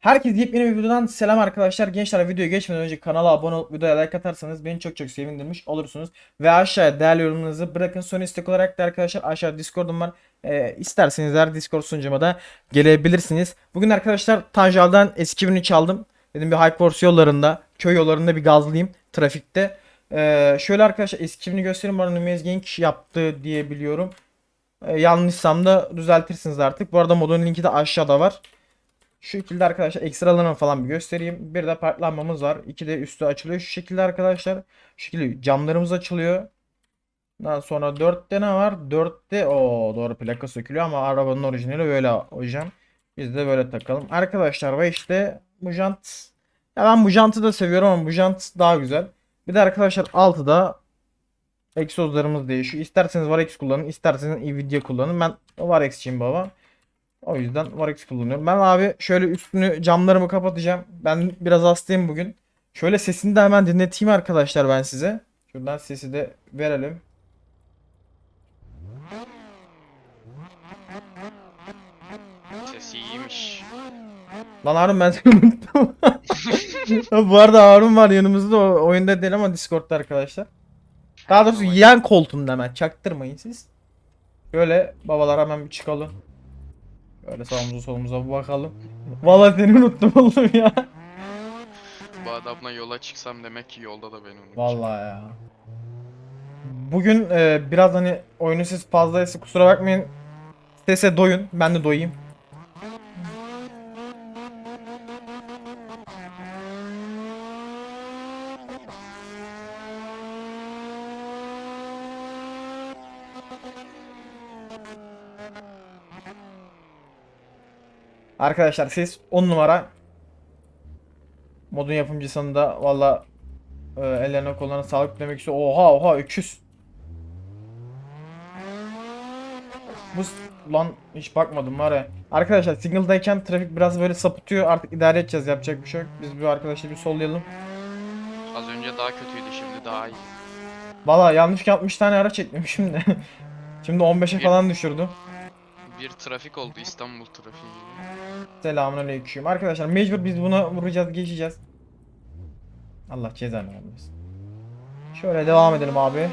Herkese yepyeni bir videodan selam arkadaşlar. Gençler videoya geçmeden önce kanala abone olup videoya like atarsanız beni çok çok sevindirmiş olursunuz. Ve aşağıya değerli yorumlarınızı bırakın. Son istek olarak da arkadaşlar aşağıda Discord'um var. Ee, isterseniz her Discord sunucuma da gelebilirsiniz. Bugün arkadaşlar Tanjal'dan S2003 aldım. Dedim bir Hyperforce yollarında, köy yollarında bir gazlayayım trafikte. Ee, şöyle arkadaşlar S2000'i göstereyim. Bana Numez Genç yaptı diye biliyorum. Ee, yanlışsam da düzeltirsiniz artık. Bu arada modun linki de aşağıda var. Şu şekilde arkadaşlar ekstralarını falan bir göstereyim. Bir de parklanmamız var. İki de üstü açılıyor. Şu şekilde arkadaşlar. Şu şekilde camlarımız açılıyor. Daha sonra 4'te ne var? 4'te o doğru plaka sökülüyor ama arabanın orijinali böyle hocam. Biz de böyle takalım. Arkadaşlar ve işte bu jant. Ya ben bu jantı da seviyorum ama bu jant daha güzel. Bir de arkadaşlar 6'da egzozlarımız değişiyor. İsterseniz Varex kullanın, isterseniz Nvidia kullanın. Ben Varex'çiyim baba. O yüzden Varex kullanıyorum. Ben abi şöyle üstünü camlarımı kapatacağım. Ben biraz hastayım bugün. Şöyle sesini de hemen dinleteyim arkadaşlar ben size. Şuradan sesi de verelim. Sesi iyiymiş. Lan Harun ben seni unuttum. Bu arada Harun var yanımızda. O oyunda değil ama Discord'da arkadaşlar. Daha doğrusu yan koltuğumda hemen. Çaktırmayın siz. Şöyle babalar hemen bir çıkalım. Böyle sağımıza solumuza bir bakalım. Vallahi seni unuttum oğlum ya. Bu adamla yola çıksam demek ki yolda da beni unutacak. Vallahi ya. Bugün e, biraz hani oyunu siz fazlaysa kusura bakmayın. Sese doyun. Ben de doyayım. Arkadaşlar siz 10 numara modun yapımcısını da valla ee, ellerine kollarına sağlık demek istiyor. Oha oha öküz. Bu lan hiç bakmadım var ya. Arkadaşlar single'dayken trafik biraz böyle sapıtıyor. Artık idare edeceğiz yapacak bir şey yok. Biz bir arkadaşla bir sollayalım. Az önce daha kötüydü şimdi daha iyi. Valla yanlış 60 tane araç eklemişim de. Şimdi 15'e falan düşürdüm. Bir trafik oldu İstanbul trafiği. Selamünaleyküm. Arkadaşlar mecbur biz buna vuracağız geçeceğiz. Allah cezanı vermesin. Şöyle devam edelim abi.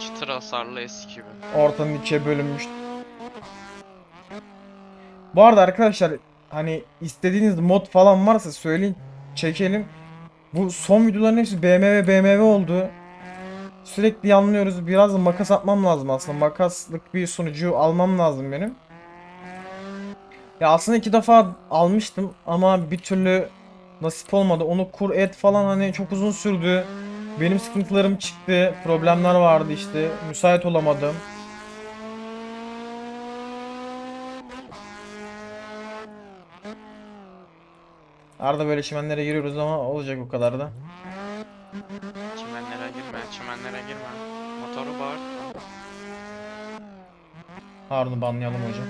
Çıtır hasarlı eski gibi. Ortanın ikiye bölünmüş. Bu arada arkadaşlar hani istediğiniz mod falan varsa söyleyin çekelim. Bu son videoların hepsi BMW BMW oldu. Sürekli yanlıyoruz. Biraz makas atmam lazım aslında. Makaslık bir sunucu almam lazım benim. Ya aslında iki defa almıştım ama bir türlü nasip olmadı. Onu kur et falan hani çok uzun sürdü. Benim sıkıntılarım çıktı. Problemler vardı işte. Müsait olamadım. Arada böyle çimenlere giriyoruz ama olacak o kadar da. Çimenlere girme, çimenlere girme. Motoru bağır. Harun'u banlayalım hocam.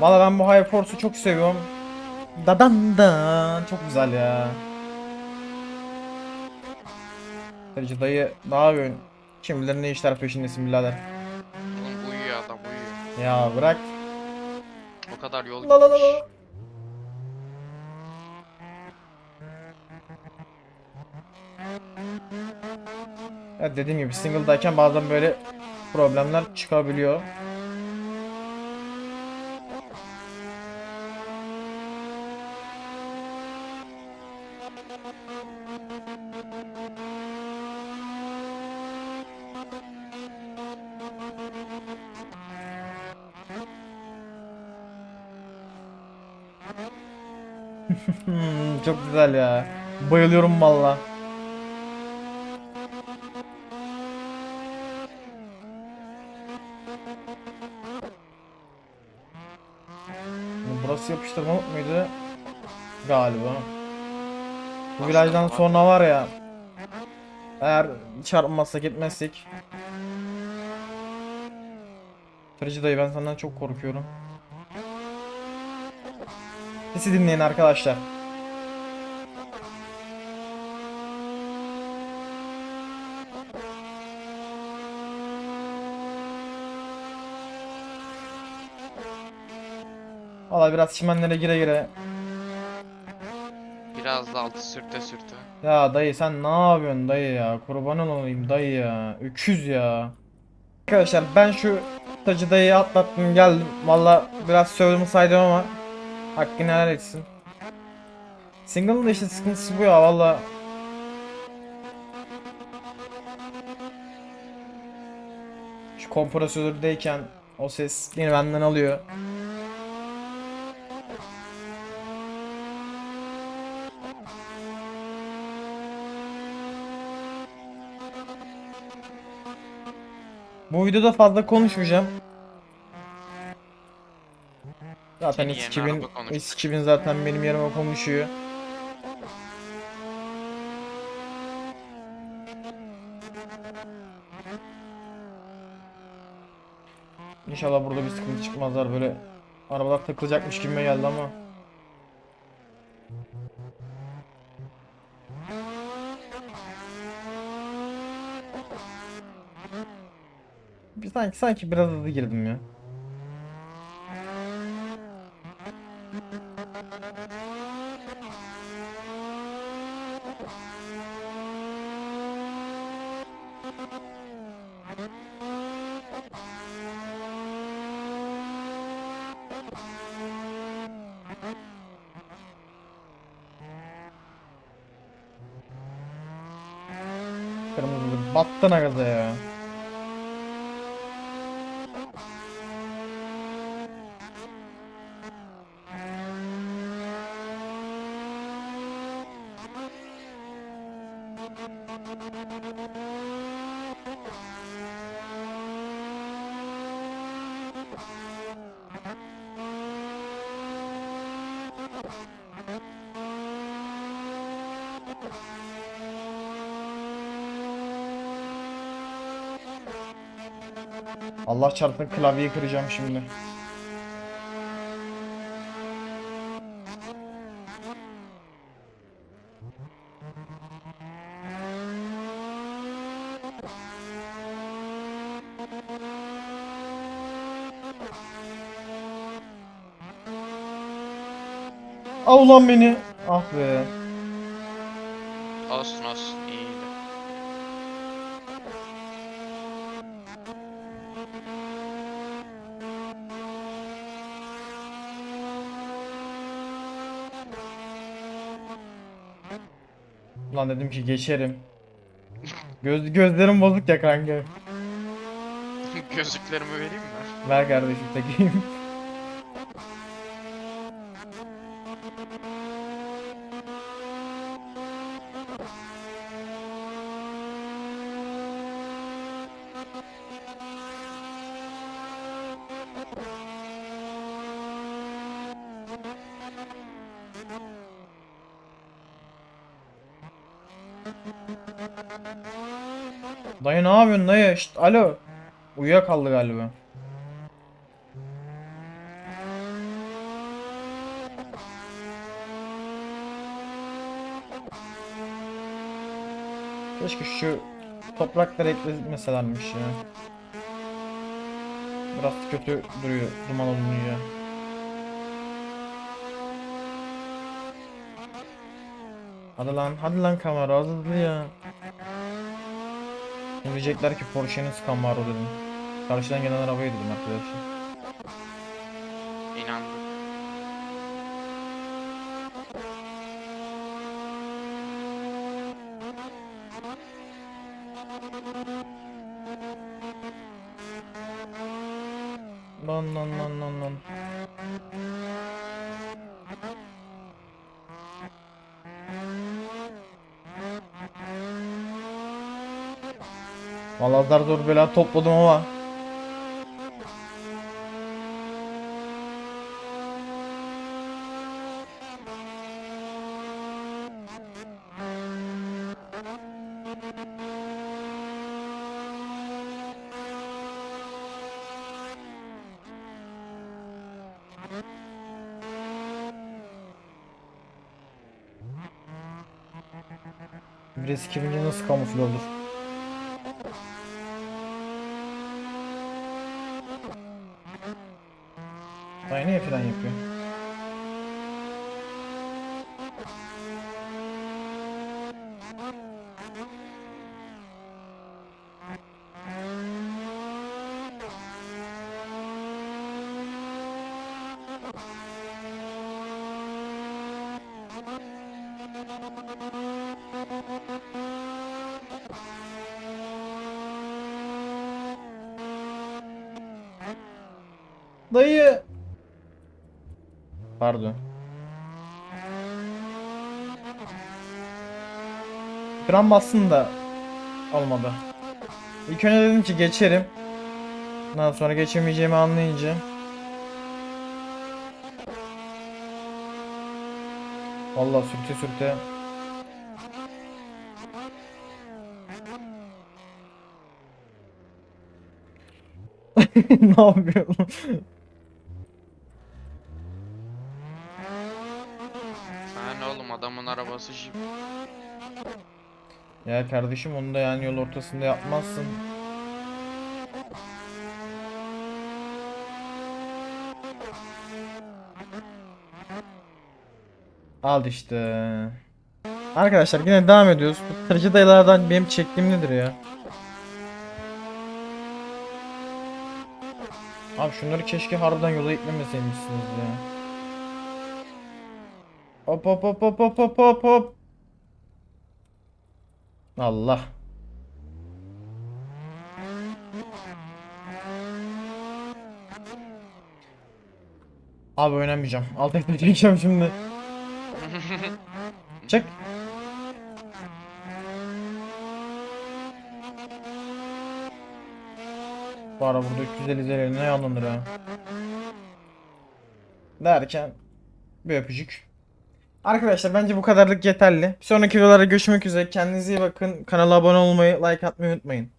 Valla ben bu High Force'u çok seviyorum. Dadan dan çok güzel ya. Sadece dayı daha gün. Kimlerin ne işler peşindesin birader. Oğlum uyuyor adam uyuyor. Ya bırak. O kadar yol La la la gitmiş. la. Evet dediğim gibi single'dayken bazen böyle problemler çıkabiliyor. Çok güzel ya. Bayılıyorum valla. Burası yapıştırmalık mıydı? Galiba. Bu virajdan sonra var ya. Eğer çarpmazsak etmezsek. Fırıcı dayı ben senden çok korkuyorum. Sesi dinleyin arkadaşlar. Valla biraz çimenlere gire gire. Biraz da altı sürte sürte. Ya dayı sen ne yapıyorsun dayı ya? Kurban olayım dayı ya. Öküz ya. Arkadaşlar ben şu tacı dayıyı atlattım geldim. Valla biraz sövdüm saydım ama hakkını helal etsin. Single'ın da işte sıkıntısı bu ya valla. Şu kompresördeyken o ses beni benden alıyor. Bu videoda fazla konuşmayacağım. Zaten Seni yerine S2000, araba konuşacak. S2000 zaten benim yerime konuşuyor. İnşallah burada bir sıkıntı çıkmazlar böyle arabalar takılacakmış gibime geldi ama. Sanki sanki biraz hızlı girdim ya. Kırmızı battın agaza ya. Allah çarpsın klavyeyi kıracağım şimdi. Al ulan beni. Ah be. Olsun olsun iyiydi. Ulan dedim ki geçerim. Göz, gözlerim bozuk ya kanka. Gözlüklerimi vereyim mi? Ver kardeşim takayım. Dayı ne yapıyorsun dayı? Şşt, alo. Uyuyakaldı galiba. Keşke şu toprakları eklemeselermiş ya. Biraz kötü duruyor duman olunca. Hadi lan, hadi lan kamera hızlı ya. Diyecekler ki Porsche'nin Camaro dedim. Karşıdan gelen arabayı dedim arkadaşlar. İnandım. Lan lan lan lan lan. Vallahi zar zor bela topladım ama. Bir eski bilince nasıl kamufle olur? chefe da Emperor. Daí Pardon. Fren bastım da olmadı. İlk önce dedim ki geçerim. Ondan sonra geçemeyeceğimi anlayınca. Vallahi sürte sürte. ne yapıyorsun? Sana ne oğlum adamın arabası jip. Ya kardeşim onu da yani yol ortasında yapmazsın. Al işte. Arkadaşlar yine devam ediyoruz. Bu tırcı benim çektiğim nedir ya? Abi şunları keşke harbiden yola eklemeseymişsiniz ya. Hop hop hop hop hop hop hop hop. Allah. Abi oynamayacağım. Alt F4 çekeceğim şimdi. Çek. Bu ara burada 350 üzerine yanlanır ha. Derken bir öpücük. Arkadaşlar bence bu kadarlık yeterli. Bir sonraki videolarda görüşmek üzere. Kendinize iyi bakın. Kanala abone olmayı, like atmayı unutmayın.